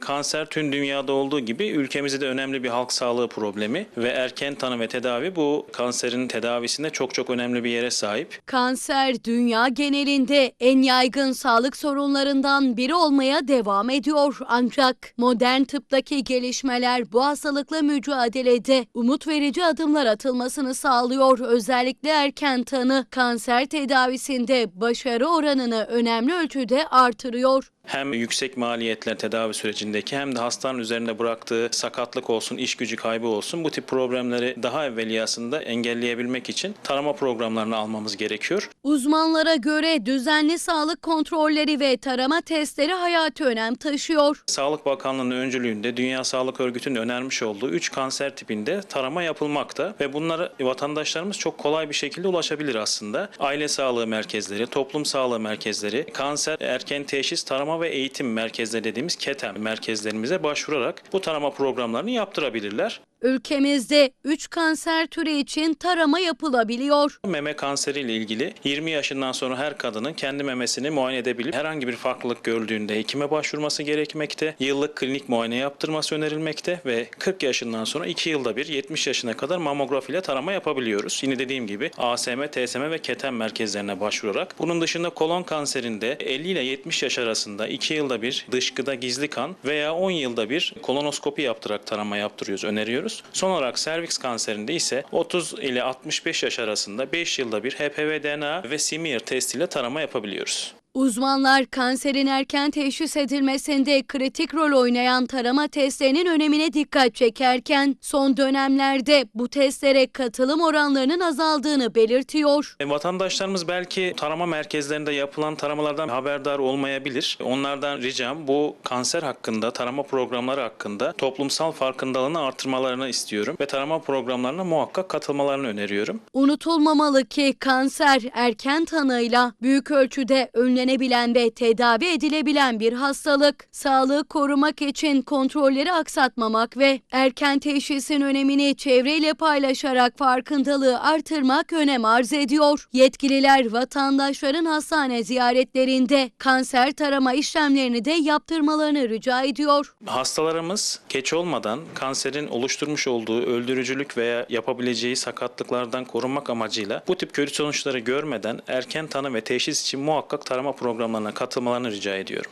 Kanser tüm dünyada olduğu gibi ülkemizde de önemli bir halk sağlığı problemi ve erken tanı ve tedavi bu kanserin tedavisinde çok çok önemli bir yere sahip. Kanser dünya genelinde en yaygın sağlık sorunlarından biri olmaya devam ediyor. Ancak modern tıptaki gelişmeler bu hastalıkla mücadelede umut verici adımlar atılmasını sağlıyor. Özellikle erken tanı kanser tedavisinde başarı oranını önemli ölçüde artırıyor. Hem yüksek maliyetler tedavi sürecindeki hem de hastanın üzerinde bıraktığı sakatlık olsun, iş gücü kaybı olsun bu tip problemleri daha evveliyasında engelleyebilmek için tarama programlarını almamız gerekiyor. Uzmanlara göre düzenli sağlık kontrolleri ve tarama testleri hayati önem taşıyor. Sağlık Bakanlığı'nın öncülüğünde Dünya Sağlık Örgütü'nün önermiş olduğu 3 kanser tipinde tarama yapılmakta ve bunlara vatandaşlarımız çok kolay bir şekilde ulaşabilir aslında. Aile sağlığı merkezleri, toplum sağlığı merkezleri, kanser erken teşhis tarama ve eğitim merkezleri dediğimiz KETEM merkezlerimize başvurarak bu tarama programlarını yaptırabilirler. Ülkemizde 3 kanser türü için tarama yapılabiliyor. Meme kanseri ile ilgili 20 yaşından sonra her kadının kendi memesini muayene edebilip herhangi bir farklılık gördüğünde hekime başvurması gerekmekte. Yıllık klinik muayene yaptırması önerilmekte ve 40 yaşından sonra 2 yılda bir 70 yaşına kadar mamografi ile tarama yapabiliyoruz. Yine dediğim gibi ASM, TSM ve KETEM merkezlerine başvurarak. Bunun dışında kolon kanserinde 50 ile 70 yaş arasında 2 yılda bir dışkıda gizli kan veya 10 yılda bir kolonoskopi yaptırarak tarama yaptırıyoruz, öneriyoruz. Son olarak serviks kanserinde ise 30 ile 65 yaş arasında 5 yılda bir HPV DNA ve smear testiyle tarama yapabiliyoruz. Uzmanlar kanserin erken teşhis edilmesinde kritik rol oynayan tarama testlerinin önemine dikkat çekerken son dönemlerde bu testlere katılım oranlarının azaldığını belirtiyor. E, Vatandaşlarımız belki tarama merkezlerinde yapılan taramalardan haberdar olmayabilir. Onlardan ricam bu kanser hakkında, tarama programları hakkında toplumsal farkındalığını artırmalarını istiyorum ve tarama programlarına muhakkak katılmalarını öneriyorum. Unutulmamalı ki kanser erken tanıyla büyük ölçüde önlenebilen ve tedavi edilebilen bir hastalık. Sağlığı korumak için kontrolleri aksatmamak ve erken teşhisin önemini çevreyle paylaşarak farkındalığı artırmak önem arz ediyor. Yetkililer vatandaşların hastane ziyaretlerinde kanser tarama işlemlerini de yaptırmalarını rica ediyor. Hastalarımız geç olmadan kanserin oluşturmuş olduğu öldürücülük veya yapabileceği sakatlıklardan korunmak amacıyla bu tip kötü sonuçları görmeden erken tanı ve teşhis için muhakkak tarama programlarına katılmalarını rica ediyorum.